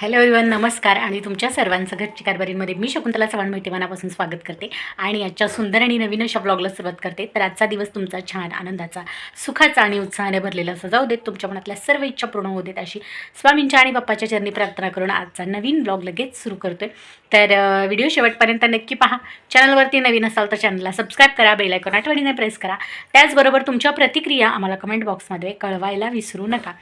Hello everyone नमस्कार आणि तुमच्या सर्वांचं घरची कारभारीमध्ये मी शकुंतला चव्हाण माहिती मनापासून स्वागत करते आणि आजच्या सुंदर आणि नवीन अशा ब्लॉगला सुरुवात करते. तर आजचा दिवस तुमचा छान आनंदाचा सुखाचा आणि उत्साहाने भरलेला असा जाऊ देत तुमच्या मनातल्या सर्व इच्छा पूर्ण होऊ देत अशी स्वामींच्या आणि बाप्पाच्या चरणी प्रार्थना करून आजचा नवीन ब्लॉग लगेच सुरू करतोय. तर व्हिडिओ शेवटपर्यंत नक्की पहा. चॅनलवरती नवीन असाल तर चॅनलला सबस्क्राईब करा बेलायकॉन आठवणीने प्रेस करा. त्याचबरोबर तुमच्या प्रतिक्रिया आम्हाला कमेंट बॉक्समध्ये कळवायला विसरू नका.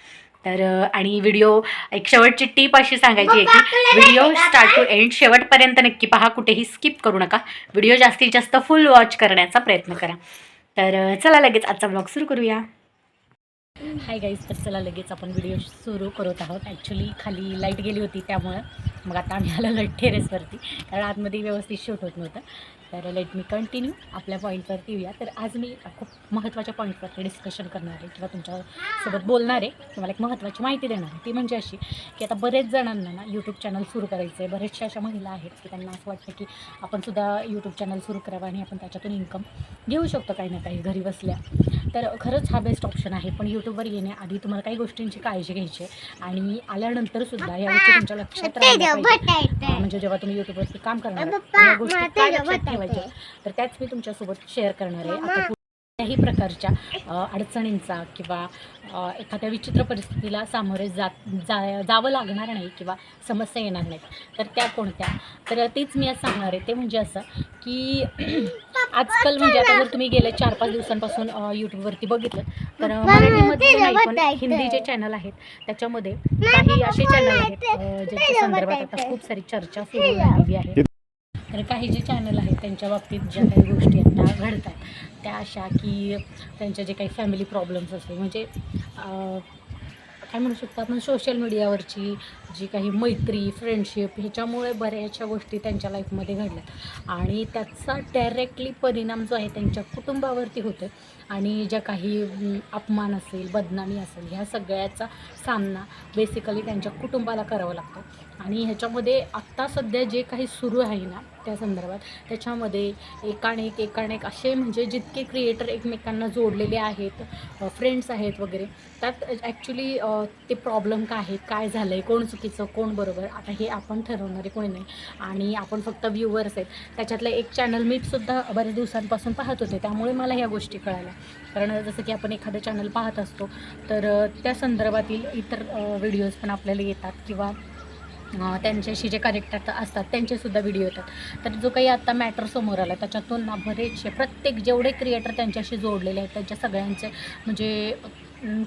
तर आणि व्हिडिओ एक शेवटची टीप अशी सांगायची आहे की व्हिडिओ स्टार्ट टू एंड शेवटपर्यंत नक्की पहा कुठेही स्किप करू नका. व्हिडिओ जास्तीत जास्त फुल वॉच करण्याचा प्रयत्न करा. तर चला लगेच आजचा ब्लॉग सुरू करूया. हाय गाईज तर चला लगेच आपण व्हिडिओ सुरू करत आहोत. ॲक्च्युली खाली लाइट गेली होती त्यामुळं मग आता आम्ही आलो टेरेसवरती कारण आतमध्ये व्यवस्थित शूट होत नव्हतं. तर लेट मी कंटिन्यू आपल्या पॉईंटवरती येऊया. तर आज मी खूप महत्त्वाच्या पॉईंटवरती डिस्कशन करणार आहे किंवा तुमच्यासोबत बोलणार आहे. तुम्हाला एक महत्त्वाची माहिती देणार आहे. ती म्हणजे अशी की आता बरेच जणांना ना यूट्यूब चॅनल सुरू करायचं आहे बरेचशा अशा महिला आहेत की त्यांना असं वाटतं की आपण सुद्धा यूट्यूब चॅनल सुरू करावं आणि आपण त्याच्यातून इन्कम घेऊ शकतो काही ना काही घरी बसल्या. तर खरंच हा बेस्ट ऑप्शन आहे. पण यूट्यूबवर येण्याआधी तुम्हाला काही गोष्टींची काळजी घ्यायची आहे. आणि आल्यानंतर सुद्धा या गोष्टी तुमच्या लक्षात राहिल्या म्हणजे जेव्हा तुम्ही यूट्यूबवरती काम करणार या गोष्टी ठेवायच्या तर त्याच मी तुमच्यासोबत शेअर करणार आहे. आता कुठल्याही प्रकारच्या अडचणींचा किंवा एखाद्या विचित्र परिस्थितीला सामोरे जात जा जावं लागणार नाही किंवा समस्या येणार नाहीत. तर त्या कोणत्या? तर तेच मी आज सांगणार आहे. ते म्हणजे असं की आजकाल म्हणजे आता जर तुम्ही गेले चार पाच दिवसांपासून यूट्यूबवरती बघितलं तर मराठीमध्ये नाही पण हिंदी जे चॅनल आहेत त्याच्यामध्ये काही असे चॅनल आहेत ज्याच्या संदर्भात आता खूप सारी चर्चा सुरू झालेली आहे. तर काही जे चॅनल आहेत त्यांच्या बाबतीत ज्या काही गोष्टी आता घडतात. त्या अशा की त्यांच्या जे काही फॅमिली प्रॉब्लेम्स असतील म्हणजे काय म्हणू शकतो आपण सोशल मीडियावरची जी काही मैत्री फ्रेंडशिप ह्याच्यामुळे बऱ्याचशा गोष्टी त्यांच्या लाईफमध्ये घडल्या. आणि त्याचा डायरेक्टली परिणाम जो आहे त्यांच्या कुटुंबावरती होतो. आणि ज्या काही अपमान असेल बदनामी असेल ह्या सगळ्याचा सामना बेसिकली त्यांच्या कुटुंबाला करावा लागतो. आणि ह्याच्यामध्ये आत्ता सध्या जे काही सुरू आहे ना त्या संदर्भात त्याच्यामध्ये एकानेक एकानेक असे म्हणजे जितके क्रिएटर एकमेकांना जोडलेले आहेत फ्रेंड्स आहेत वगैरे त्यात ॲक्च्युली ते प्रॉब्लेम काय आहेत काय झालं आहे कोण चुकीचं कोण बरोबर आता हे आपण ठरवणारे कोणी नाही. आणि आपण फक्त व्ह्युअर्स आहेत. त्याच्यातलं एक चॅनल मीसुद्धा बऱ्याच दिवसांपासून पाहत होते त्यामुळे मला ह्या गोष्टी कळाल्या. कारण जसं की आपण एखादं चॅनल पाहत असतो तर त्या संदर्भातील इतर व्हिडिओज पण आपल्याला येतात किंवा त्यांच्याशी जे कनेक्ट असतात त्यांचेसुद्धा व्हिडिओ येतात. तर जो काही आता मॅटर समोर आला त्याच्यातून ना बरेचसे प्रत्येक जेवढे क्रिएटर त्यांच्याशी जोडलेले आहेत त्यांच्या सगळ्यांचे म्हणजे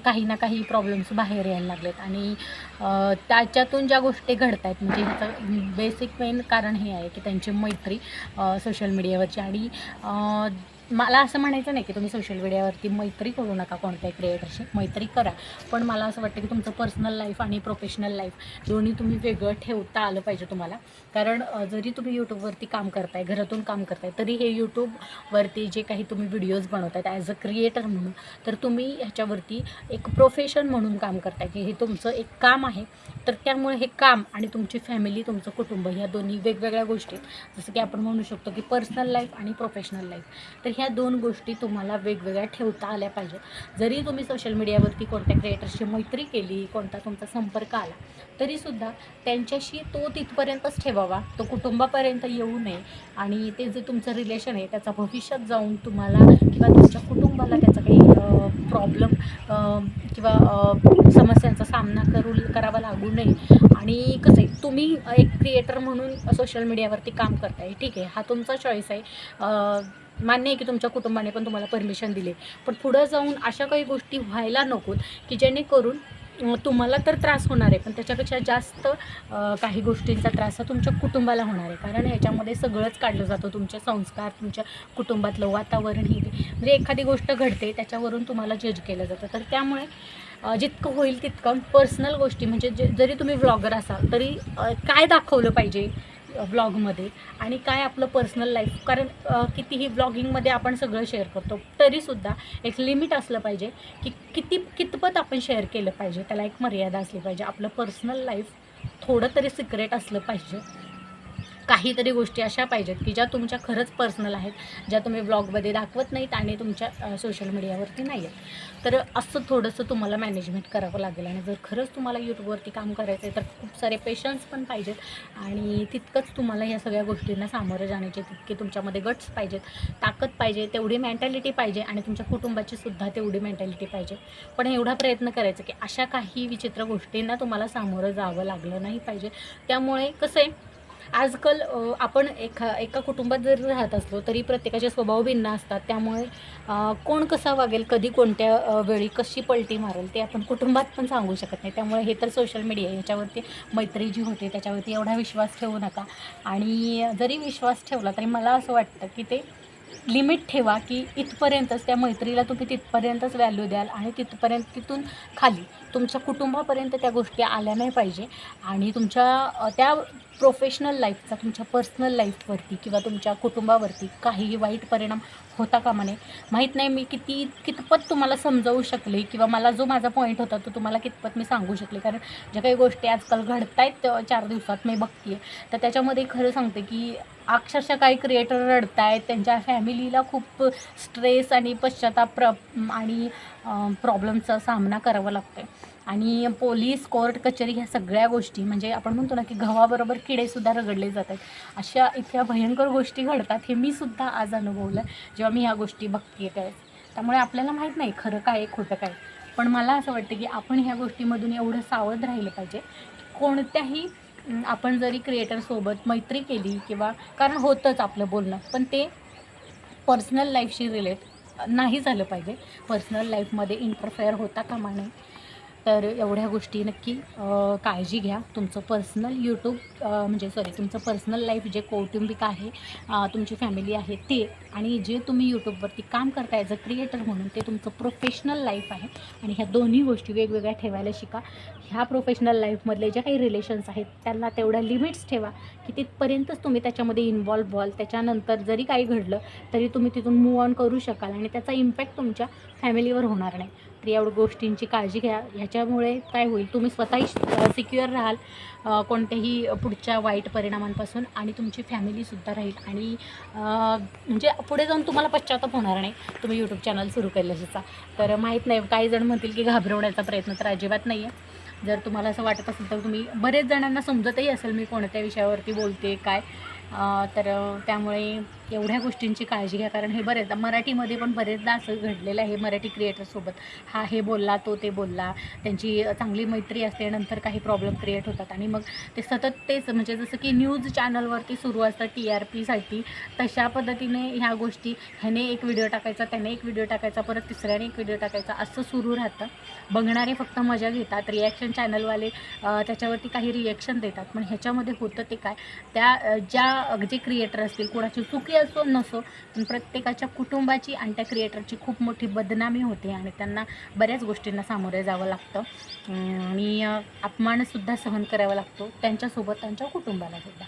काही ना काही प्रॉब्लेम्स बाहेर यायला लागलेत. आणि त्याच्यातून ज्या गोष्टी घडत आहेत म्हणजे ह्याचं बेसिक मेन कारण हे आहे की त्यांची मैत्री सोशल मीडियावरची आणि मला असं म्हणायचं नाही की तुम्ही सोशल मीडियावरती मैत्री करू नका कोणत्याही क्रिएटरशी मैत्री करा. पण मला असं वाटतं की तुमचं पर्सनल लाईफ आणि प्रोफेशनल लाईफ दोन्ही तुम्ही वेगळं ठेवता आलं पाहिजे तुम्हाला. कारण जरी तुम्ही यूट्यूबवरती काम करताय घरातून काम करताय तरी हे यूट्यूबवरती जे काही तुम्ही व्हिडिओज बनवतायत ॲज अ क्रिएटर म्हणून तर तुम्ही ह्याच्यावरती एक प्रोफेशन म्हणून काम करताय की हे तुमचं एक काम आहे. तर त्यामुळे हे काम आणि तुमची फॅमिली तुमचं कुटुंब ह्या दोन्ही वेगवेगळ्या गोष्टी आहेत. जसं की आपण म्हणू शकतो की पर्सनल लाईफ आणि प्रोफेशनल लाईफ तर ह्या दोन गोष्टी तुम्हाला वेगवेगळ्या ठेवता आल्या पाहिजेत. जरी तुम्ही सोशल मीडियावरती कोणत्या क्रिएटर्सची मैत्री केली कोणता तुमचा संपर्क आला तरीसुद्धा त्यांच्याशी तो तिथपर्यंतच ठेवावा. तो कुटुंबापर्यंत येऊ नये आणि ते जे तुमचं रिलेशन आहे त्याचा भविष्यात जाऊन तुम्हाला किंवा तुमच्या कुटुंबाला त्याचा काही प्रॉब्लेम किंवा समस्यांचा सामना करू करावा लागू नये. आणि कसं आहे तुम्ही एक क्रिएटर म्हणून सोशल मीडियावरती काम करताय. ठीक आहे हा तुमचा चॉईस आहे. मान्य आहे की तुमच्या कुटुंबाने पण तुम्हाला परमिशन दिले. पण पुढं जाऊन अशा काही गोष्टी व्हायला नकोत की जेणेकरून तुम्हाला तर त्रास होणार आहे पण त्याच्यापेक्षा जास्त काही गोष्टींचा त्रास हा तुमच्या कुटुंबाला होणार आहे. कारण ह्याच्यामध्ये सगळंच काढलं जातं. तुमचे संस्कार तुमच्या कुटुंबातलं वातावरण हे म्हणजे एखादी गोष्ट घडते त्याच्यावरून तुम्हाला जज केलं जातं. तर त्यामुळे जितकं होईल तितकं पर्सनल गोष्टी. म्हणजे जे जरी तुम्ही व्लॉगर असाल तरी काय दाखवलं पाहिजे? व्लॉगमध्ये आणि काय आपलं पर्सनल लाईफ कारण कितीही व्लॉगिंगमध्ये आपण सगळं शेअर करतो तरीसुद्धा एक लिमिट असलं पाहिजे की किती कितपत आपण शेअर केलं पाहिजे. त्याला एक मर्यादा असली पाहिजे. आपलं पर्सनल लाईफ थोडं तरी सिक्रेट असलं पाहिजे. काहीतरी गोष्टी अशा पाहिजेत की ज्या तुमच्या खरंच पर्सनल आहेत ज्या तुम्ही ब्लॉगमध्ये दाखवत नाहीत आणि तुमच्या सोशल मीडियावरती नाही आहेत तर असं थोडंसं तुम्हाला मॅनेजमेंट करावं लागेल आणि जर खरंच तुम्हाला यूट्यूबवरती काम करायचं आहे तर खूप सारे पेशन्स पण पाहिजेत आणि तितकंच तुम्हाला ह्या सगळ्या गोष्टींना सामोरं जाण्याचे तितके तुमच्यामध्ये गट्स पाहिजेत ताकद पाहिजे तेवढी मेंटॅलिटी पाहिजे आणि तुमच्या कुटुंबाची सुद्धा तेवढी मेंटॅलिटी पाहिजे. पण एवढा प्रयत्न करायचा की अशा काही विचित्र गोष्टींना तुम्हाला सामोरं जावं लागलं नाही पाहिजे. त्यामुळे कसं आहे आजकाल आपण एका एका कुटुंबात जरी राहत असलो तरी प्रत्येकाचे स्वभाव भिन्न असतात. त्यामुळे कोण कसा वागेल कधी कोणत्या वेळी कशी पलटी मारेल ते आपण कुटुंबात पण सांगू शकत नाही. त्यामुळे हे तर सोशल मीडिया याच्यावरती मैत्री जी होते त्याच्यावरती एवढा विश्वास ठेवू नका. आणि जरी विश्वास ठेवला तरी मला असं वाटतं की ते लिमिट ठेवा की इथपर्यंतच त्या मैत्रीला तुम्ही तिथपर्यंतच व्हॅल्यू द्याल आणि तिथपर्यंत तिथून खाली. तुमच्या कुटुंबापर्यंत त्या गोष्टी आल्या नाही पाहिजे. आणि तुमच्या त्या प्रोफेशनल लाईफचा तुमच्या पर्सनल लाईफवरती किंवा तुमच्या कुटुंबावरती काहीही वाईट परिणाम होता कामा नये. माहीत नाही मी किती कितपत तुम्हाला समजावू शकले किंवा मला जो माझा पॉईंट होता तो तुम्हाला कितपत मी सांगू शकले. कारण ज्या काही गोष्टी आजकाल घडत आहेत चार दिवसात मी बघते तर त्याच्यामध्ये खरं सांगते की अक्षरशः काही क्रिएटर रडत आहेत त्यांच्या फॅमिलीला खूप स्ट्रेस आणि पश्चाताप प्र आणि प्रॉब्लेमचा सामना करावा लागतो आहे आणि पोलीस कोर्ट कचेरी ह्या सगळ्या गोष्टी म्हणजे आपण म्हणतो ना की गव्हाबरोबर किडेसुद्धा रगडले जातात अशा इतक्या भयंकर गोष्टी घडतात हे मी सुद्धा आज अनुभवलं जेव्हा मी ह्या गोष्टी बघते त्यावेळेस त्यामुळे आपल्याला माहीत नाही खरं काय खोटं काय पण मला असं वाटतं की आपण ह्या गोष्टीमधून एवढं सावध राहिलं पाहिजे की कोणत्याही आपण जरी क्रिएटरसोबत मैत्री केली किंवा कारण होतंच आपलं बोलणं पण ते पर्सनल लाईफशी रिलेट नाही झालं पाहिजे. पर्सनल लाईफमध्ये इंटरफेअर होता कामा नये. तर एवढ्या गोष्टी नक्की काळजी घ्या. तुमचं पर्सनल यूट्यूब म्हणजे सॉरी तुमचं पर्सनल लाईफ जे कौटुंबिक आहे तुमची फॅमिली आहे ते आणि जे तुम्ही यूट्यूबवरती काम करताय ॲज अ क्रिएटर म्हणून ते तुमचं प्रोफेशनल लाईफ आहे आणि ह्या दोन्ही गोष्टी वेगवेगळ्या ठेवायला शिका. ह्या प्रोफेशनल लाईफमधले ज्या काही रिलेशन्स आहेत त्यांना तेवढ्या लिमिट्स ठेवा की तिथपर्यंतच तुम्ही त्याच्यामध्ये इन्वॉल्व व्हाल. त्याच्यानंतर जरी काही घडलं तरी तुम्ही तिथून मूव ऑन करू शकाल आणि त्याचा इम्पॅक्ट तुमच्या फॅमिलीवर होणार नाही. तर एवढ्या गोष्टींची काळजी घ्या. ह्याच्यामुळे काय होईल? तुम्ही स्वतःही सिक्युअर राहाल कोणत्याही पुढच्या वाईट परिणामांपासून आणि तुमची फॅमिलीसुद्धा राहील. आणि म्हणजे पुढे जाऊन तुम्हाला पश्चाताप होणार नाही. तुम्ही यूट्यूब चॅनल सुरू केलं केल्याचा तर माहीत नाही काही जण म्हणतील की घाबरवण्याचा प्रयत्न तर अजिबात नाही आहे जर तुम्हाला असं वाटत असेल तर तुम्ही बरेच जणांना समजतही असेल मी कोणत्या विषयावरती बोलते काय. तर त्यामुळे एवढ्या गोष्टींची काळजी घ्या. कारण हे बरेचदा मराठीमध्ये पण बरेचदा असं घडलेलं आहे मराठी क्रिएटरसोबत हा हे बोलला तो ते बोलला. त्यांची चांगली मैत्री असते नंतर काही प्रॉब्लेम क्रिएट होतात. आणि मग ते सतत तेच म्हणजे जसं की न्यूज चॅनलवरती सुरू असतं टी आर पीसाठी तशा पद्धतीने ह्या गोष्टी ह्याने एक व्हिडिओ टाकायचा त्याने एक व्हिडिओ टाकायचा परत तिसऱ्याने एक व्हिडिओ टाकायचा असं सुरू राहतं. बघणारे फक्त मजा घेतात रिॲक्शन चॅनलवाले त्याच्यावरती काही रिॲक्शन देतात. पण ह्याच्यामध्ये होतं ते काय? त्या ज्या जे क्रिएटर असतील कोणाची चुकी असो नसो पण प्रत्येकाच्या कुटुंबाची आणि त्या क्रिएटरची खूप मोठी बदनामी होते आणि त्यांना बऱ्याच गोष्टींना सामोरे जावं लागतं. आणि अपमानसुद्धा सहन करावा लागतो त्यांच्यासोबत त्यांच्या कुटुंबालासुद्धा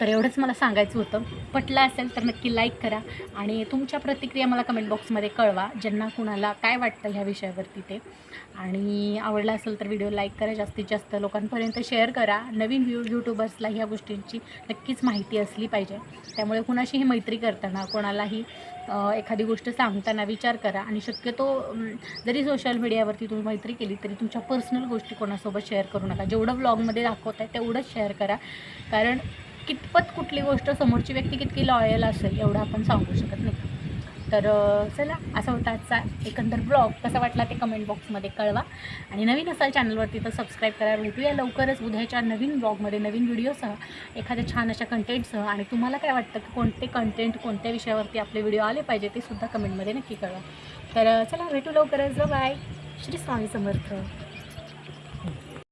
तर एवढंच मला सांगायचं होतं. पटलं असेल तर नक्की लाईक करा आणि तुमच्या प्रतिक्रिया मला कमेंट बॉक्समध्ये कळवा ज्यांना कुणाला काय वाटतं ह्या विषयावरती ते. आणि आवडला असेल तर व्हिडिओ लाईक करा जास्तीत जास्त लोकांपर्यंत शेअर करा. नवीन यू यूट्यूबर्सला ह्या गोष्टींची नक्कीच माहिती असली पाहिजे. त्यामुळे कुणाशीही मैत्री करताना कोणालाही एखादी गोष्ट सांगताना विचार करा आणि शक्यतो जरी सोशल मीडियावरती तुम्ही मैत्री केली तरी तुमच्या पर्सनल गोष्टी कोणासोबत शेअर करू नका. जेवढं व्लॉगमध्ये दाखवत आहे तेवढंच शेअर करा. कारण कितपत कुठली गोष्ट समोरची व्यक्ती कितकी लॉयल असेल एवढं आपण सांगू शकत नाही. तर चला असा होता आजचा एकंदर ब्लॉग कसा वाटला ते कमेंट बॉक्समध्ये कळवा. आणि नवीन असाल चॅनलवरती तर सबस्क्राईब करा. भेटूया लवकरच उद्याच्या नवीन ब्लॉगमध्ये नवीन व्हिडिओसह एखाद्या छान अशा कंटेंटसह आणि तुम्हाला काय वाटतं की कोणते कंटेंट कोणत्या विषयावरती आपले व्हिडिओ आले पाहिजे ते सुद्धा कमेंटमध्ये नक्की कळवा. तर चला भेटू लवकरच. बाय श्री स्वामी समर्थ.